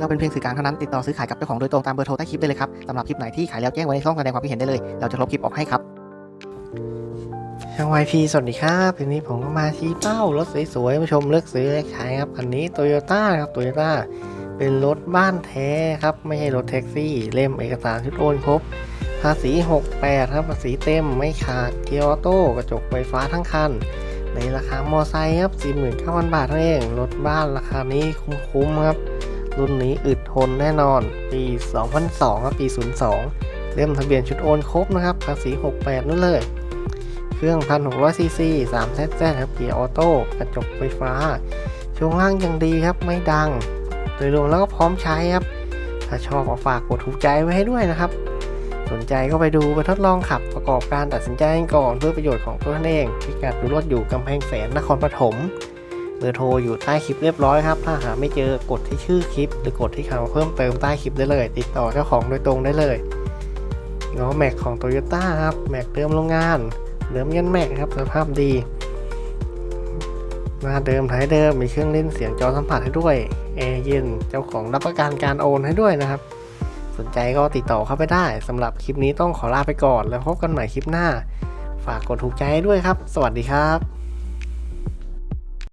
เราเป็นเพียงสื่อกลางเท่านั้นติดต่อซื้อขายกับเจ้าของโดยตรงตามเบอร์โทรใต้คลิปได้เลยครับสำหรับคลิปไหนที่ขายแล้วแจ้งไว้ในช่องแสดงความคิดเห็นได้เลย เราจะลบคลิปออกให้ครับช่างวายพีสวัสดีครับทีนี้ผมก็มาชี้เป้ารถสวยๆมาชมเลือกซื้อเลือกขายครับคันนี้โตโยต้าครับโตโยต้าเป็นรถบ้านแท้ครับ ไม่ใช่รถแท็กซี่ เล่มเอกสารชุดโอนครบ ภาษี 68 ครับ ภาษีเต็มไม่ขาดเกียร์ออโต้กระจกไฟฟ้าทั้งคัน ในราคามอไซค์ครับ 49,000 บาทเท่านั้นเอง รถบ้านราคานี้คุ้มๆครับ รุ่นนี้อึดทนแน่นอน ปี 2002ครับปี 02 เล่มทะเบียนชุดโอนครบนะครับ ภาษี 68 นั่นเลย เครื่อง 1,600ซีซี3 z z ครับเกียร์ออโต้กระจกไฟฟ้า ช่วงล่างยังดีครับ ไม่ดัง โดยรวมแล้วก็พร้อมใช้ครับ ถ้าชอบก็ฝากกดถูกใจไว้ให้ด้วยนะครับ สนใจก็ไปดูไปทดลองขับประกอบการตัดสินใจก่อนเพื่อประโยชน์ของตัวท่านเองพิกัดดูรถอยู่กำแพงแสนนครปฐม เบอร์โทรอยู่ใต้คลิปเรียบร้อยครับ ถ้าหาไม่เจอกดที่ชื่อคลิป หรือกดที่คำเพิ่มเติมใต้คลิปได้เลย ติดต่อเจ้าของโดยตรงได้เลยล้อแม็กของโตโยต้าครับ แม็กเดิมโรงงาน เดิมยันแม็กครับสภาพดีหน้าเดิมท้ายเดิมมีเครื่องเล่นเสียงจอสัมผัสให้ด้วยแอร์เย็นเจ้าของรับประกันการโอนให้ด้วยนะครับ สนใจก็ติดต่อเข้าไปได้สำหรับคลิปนี้ต้องขอลาไปก่อน แล้วพบกันใหม่คลิปหน้า ฝากกดถูกใจให้ด้วยครับ สวัสดีครับ